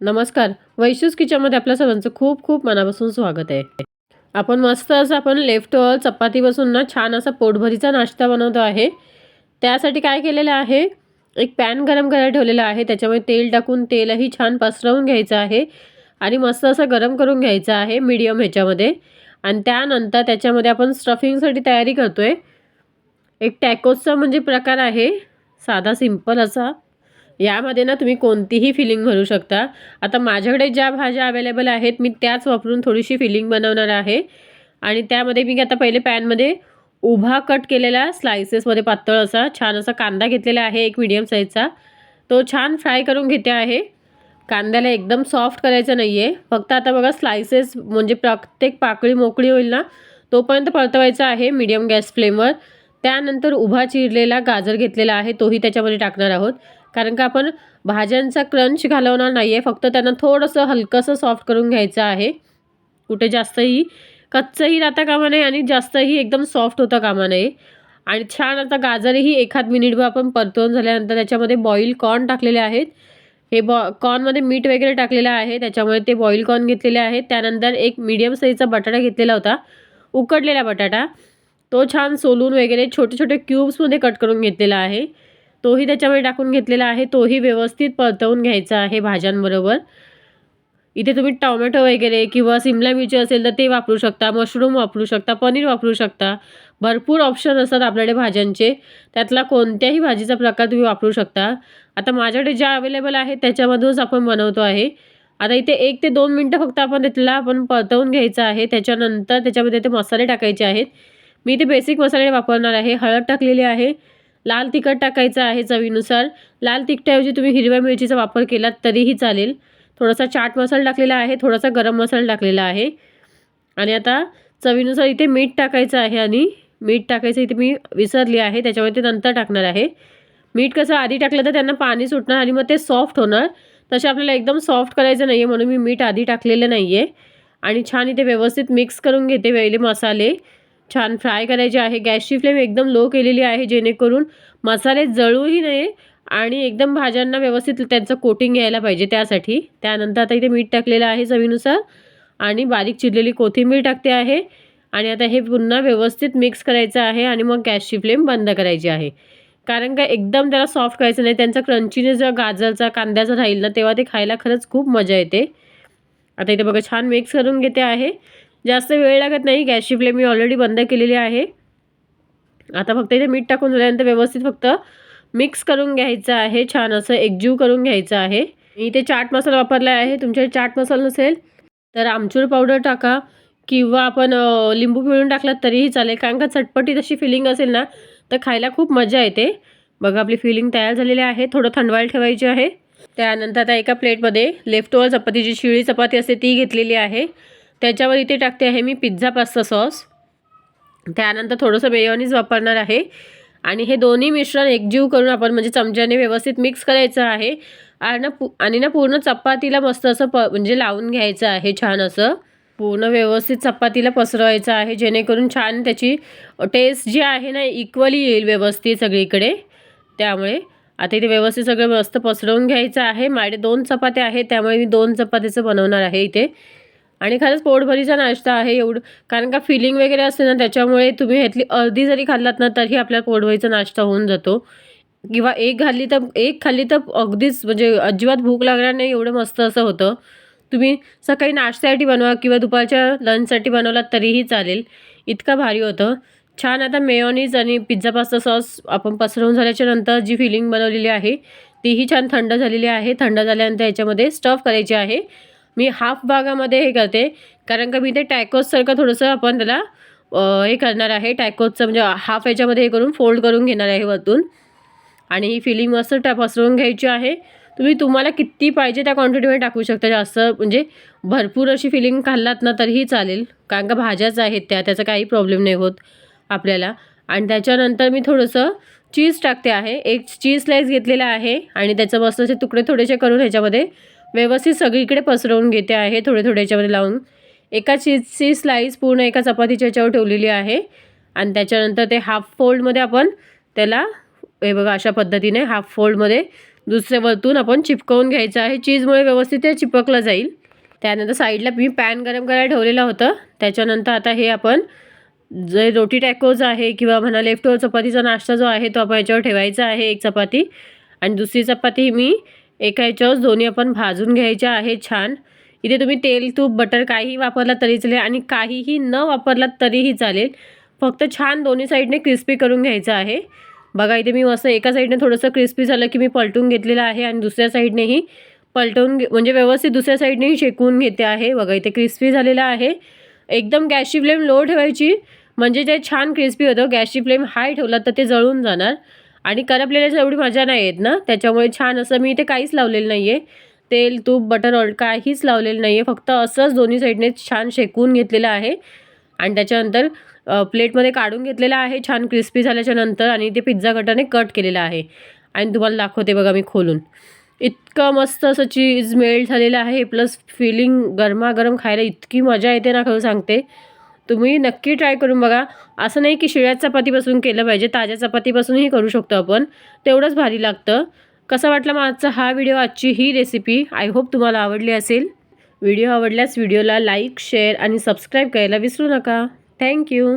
नमस्कार. वैशूस किचनमध्ये आपल्या सर्वांचं खूप खूप मनापासून स्वागत आहे. आपण मस्त असं आपण लेफ्ट चपातीपासून ना छान असा पोटभरीचा नाश्ता बनवतो आहे. त्यासाठी काय केलेलं आहे? एक पॅन गरम करायला ठेवलेला आहे. त्याच्यामध्ये तेल टाकून तेलही छान पसरवून घ्यायचं आहे. आणि मस्त असं गरम करून घ्यायचं आहे मीडियम ह्याच्यामध्ये. आणि त्यानंतर त्याच्यामध्ये आपण स्टफिंगसाठी तयारी करतो आहे एक टॅकोजचा म्हणजे प्रकार आहे. साधा सिंपल असा. यामध्ये ना तुम्ही कोणतीही फिलिंग भरू शकता. आता माझ्याकडे ज्या भाज्या अवेलेबल आहेत मी त्याच वापरून थोडीशी फिलिंग बनवणार आहे. आणि त्यामध्ये मी आता पहिले पॅनमध्ये उभा कट केलेला स्लायसेसमध्ये पातळ असा छान असा कांदा घेतलेला आहे एक मीडियम साईजचा तो छान फ्राय करून घेते आहे. कांद्याला एकदम सॉफ्ट करायचं नाही आहे फक्त आता बघा स्लायसेस म्हणजे प्रत्येक पाकळी मोकळी होईल ना तोपर्यंत परतवायचा आहे मीडियम गॅस फ्लेमवर त्यानंतर उभा चिरलेला गाजर घेतलेला आहे तोही त्याच्यामध्ये टाकणार आहोत. कारण का आपण भाज्यांचा क्रंच घालवणार नाही आहे फक्त त्यांना थोडंसं हलकंसं सॉफ्ट करून घ्यायचं आहे. कुठे जास्तही कच्चंही राहता कामा नये आणि जास्तही एकदम सॉफ्ट होता कामा नये. आणि छान आता गाजरही एखाद मिनिटभर आपण परतवून झाल्यानंतर त्याच्यामध्ये बॉईल कॉर्न टाकलेले आहेत. हे बॉ कॉर्नमध्ये मीठ वगैरे टाकलेलं आहे त्याच्यामुळे ते बॉईल कॉर्न घेतलेले आहेत. त्यानंतर एक मीडियम साईजचा बटाटा घेतलेला होता उकडलेला बटाटा. तो छान सोलून वगैरे छोटे छोटे क्यूब्समध्ये कट करून घेतलेला आहे. तोही त्याच्यामध्ये टाकून घेतलेला आहे. तोही व्यवस्थित परतवून घ्यायचा आहे भाज्यांबरोबर. इथे तुम्ही टॉमॅटो वगैरे किंवा सिमला मिरची असेल तर ते वापरू शकता मशरूम वापरू शकता पनीर वापरू शकता. भरपूर ऑप्शन असतात आपल्याकडे भाज्यांचे. त्यातला कोणत्याही भाजीचा प्रकार तुम्ही वापरू शकता. आता माझ्याकडे ज्या अवेलेबल आहेत त्याच्यामधूनच आपण बनवतो आहे. आता इथे एक ते दोन मिनटं फक्त आपण त्यातला आपण परतवून घ्यायचं आहे. त्याच्यानंतर त्याच्यामध्ये ते मसाले टाकायचे आहेत. मी इथे बेसिक मसाले वापरणार आहे. हळद टाकलेली आहे. लाल तिखट टाकायचं आहे चवीनुसार. लाल तिखटाऐवजी तुम्ही हिरव्या मिरचीचा वापर केलात तरीही चालेल. थोडासा चाट मसाला टाकलेला आहे थोडासा गरम मसाला टाकलेला आहे. आणि आता चवीनुसार इथे मीठ टाकायचं आहे आणि मीठ टाकायचं इथे मी विसरली आहे त्याच्यामुळे ते नंतर टाकणार आहे. मीठ कसं आधी टाकलं तर त्यांना पाणी सुटणार आणि मग ते सॉफ्ट होणार. तसे आपल्याला एकदम सॉफ्ट करायचं नाही आहे म्हणून मी मीठ आधी टाकलेलं नाही आहे आणि छान इथे व्यवस्थित मिक्स करून घेते वेगळे मसाले. छान फ्राय करायचे आहे. गॅसची फ्लेम एकदम लो केलेली आहे जेणेकरून मसाले जळूही नये आणि एकदम भाज्यांना व्यवस्थित त्यांचं कोटिंग यायला पाहिजे त्यासाठी. त्यानंतर आता इथे मीठ टाकलेलं आहे चवीनुसार आणि बारीक चिरलेली कोथिंबीर टाकते आहे आणि आता हे पुन्हा व्यवस्थित मिक्स करायचं आहे आणि मग गॅसची फ्लेम बंद करायची आहे. कारण का एकदम त्याला सॉफ्ट करायचं नाही त्यांचा क्रंचीने जर गाजरचा कांद्याचा राहील ना तेव्हा ते खायला खरंच खूप मजा येते. आता इथे बघा छान मिक्स करून घेते आहे. जास्त वेळ लागत नाही. गॅसची फ्लेम मी ऑलरेडी बंद केलेली आहे. आता फक्त इथे मीठ टाकून झाल्यानंतर व्यवस्थित फक्त मिक्स करून घ्यायचं आहे. छान असं एकजीव करून घ्यायचं आहे. इथे चाट मसाला वापरला आहे. तुमच्याकडे चाट मसाला नसेल तर आमचूर पावडर टाका किंवा आपण लिंबू पिळून टाकलात तरीही चालेल. कारण का चटपटी तशी फिलिंग असेल ना तर खायला खूप मजा येते. बघा आपली फिलिंग तयार झालेली आहे. थोडं थंडवायला ठेवायची आहे. त्यानंतर आता एका प्लेटमध्ये लेफ्ट ओव्हर चपातीची शिळी चपाती असते ती घेतलेली आहे. त्याच्यावर इथे टाकते आहे मी पिझ्झा पास्ता सॉस. त्यानंतर थोडंसं मेयोनीज वापरणार आहे. आणि हे दोन्ही मिश्रण एकजीव करून आपण म्हणजे चमच्याने व्यवस्थित मिक्स करायचं आहे. आणि ना पू आणि ना पूर्ण चपातीला मस्त असं प म्हणजे लावून घ्यायचं आहे छान असं. पूर्ण व्यवस्थित चपातीला पसरवायचं आहे जेणेकरून छान त्याची टेस्ट जी आहे ना इक्वली येईल व्यवस्थित सगळीकडे. त्यामुळे आता इथे व्यवस्थित सगळं मस्त पसरवून घ्यायचं आहे. माझे दोन चपात्या आहेत त्यामुळे मी दोन चपातीचं बनवणार आहे इथे. आणि खरंच पोटभरीचा नाश्ता आहे एवढं. कारण का फिलिंग वगैरे असते ना त्याच्यामुळे तुम्ही ह्यातली अर्धी जरी खाल्लात ना तरी आपल्या पोटभरीचा नाश्ता होऊन जातो. किंवा एक खाल्ली तर एक खाल्ली तर अगदीच म्हणजे अजिबात भूक लागणार नाही एवढं मस्त असं होतं. तुम्ही सकाळी नाश्त्यासाठी बनवा किंवा दुपारच्या लंचसाठी बनवलात तरीही चालेल. इतकं भारी होतं. छान आता मेयोनीज आणि पिझ्झा पास्ता सॉस आपण पसरवून झाल्याच्यानंतर जी फिलिंग बनवलेली आहे तीही छान थंड झालेली आहे. थंड झाल्यानंतर याच्यामध्ये स्टफ करायची आहे. मी हाफ भागामध्ये हे करते. कारण का मी ते टॅकोजसारखं थोडंसं आपण त्याला हे करणार आहे. टॅकोजचं म्हणजे हाफ याच्यामध्ये हे करून फोल्ड करून घेणार आहे वरतून. आणि ही फिलिंग मस्त टॅ पसरवून घ्यायची आहे. तुम्ही तुम्हाला किती पाहिजे त्या क्वांटिटीमध्ये टाकू शकता. जास्त म्हणजे भरपूर अशी फिलिंग खाल्लात ना तरीही चालेल. कारण का भाज्याच आहेत त्या त्याचा काही प्रॉब्लेम नाही होत आपल्याला. आणि त्याच्यानंतर मी थोडंसं चीज टाकते आहे. एक चीज स्लाईस घेतलेला आहे. आणि त्याचं मस्त असे तुकडे थोडेसे करून ह्याच्यामध्ये व्यवस्थित सगळीकडे पसरवून घेते आहे थोडे थोडे याच्यामध्ये लावून. एका चीजची स्लाईस पूर्ण एका चपातीच्या याच्यावर ठेवलेली आहे. आणि त्याच्यानंतर ते हाफ फोल्डमध्ये आपण त्याला हे बघा अशा पद्धतीने हाफ फोल्डमध्ये दुसऱ्या वरतून आपण चिपकवून घ्यायचं आहे. चीजमुळे व्यवस्थित ते चिपकलं जाईल. त्यानंतर साईडला मी पॅन गरम करायला ठेवलेलं होतं. त्याच्यानंतर आता हे आपण जे रोटी टॅकोज आहे किंवा म्हणा लेफ्ट चपातीचा नाश्ता जो आहे तो आपण याच्यावर ठेवायचा आहे एक चपाती. आणि दुसरी चपाती मी एका याच्यावर दोन्ही आपण भाजून घ्यायच्या आहे छान. इथे तुम्ही तेल तूप बटर काहीही वापरला तरी चालेल आणि काहीही न वापरलात तरीही चालेल. फक्त छान दोन्ही साईडने क्रिस्पी करून घ्यायचं आहे. बघा इथे मी असं एका साईडने थोडंसं क्रिस्पी झालं की मी पलटून घेतलेलं आहे आणि दुसऱ्या साईडनेही पलटवून घे म्हणजे व्यवस्थित दुसऱ्या साईडनेही शेकवून घेते आहे. बघा इथे क्रिस्पी झालेलं आहे. एकदम गॅसची फ्लेम लो ठेवायची. म्हणजे जे छान क्रिस्पी होतं गॅसची फ्लेम हाय ठेवला तर ते जळून जाणार. आणि करपलेल्याची एवढी मजा नाही येत ना? त्याच्यामुळे छान असं मी इथे काहीच लावलेलं नाही आहे तेल तूप बटर ऑल काहीच लावलेलं नाही आहे फक्त असंच दोन्ही साईडने छान शेकून घेतलेलं आहे. आणि त्याच्यानंतर प्लेटमध्ये काढून घेतलेलं आहे छान क्रिस्पी झाल्याच्यानंतर आणि ते पिझ्झा कटरने कट केलेलं आहे. आणि तुम्हाला दाखवते बघा मी खोलून. इतकं मस्त असं चीज मेल्ट झालेलं आहे. प्लस फिलिंग गरमागरम खायला इतकी मजा येते ना खरं सांगते. तुम्ही नक्की ट्राय करून बघा. असं नाही की शिळ्या चपातीपासून केलं पाहिजे ताज्या चपातीपासूनही करू शकतो आपण. तेवढंच भारी लागतं. कसा वाटला माझा हा व्हिडिओ आजची ही रेसिपी आय होप तुम्हाला आवडली असेल. व्हिडिओ आवडल्यास व्हिडिओला लाईक शेअर आणि सबस्क्राईब करायला विसरू नका. थँक्यू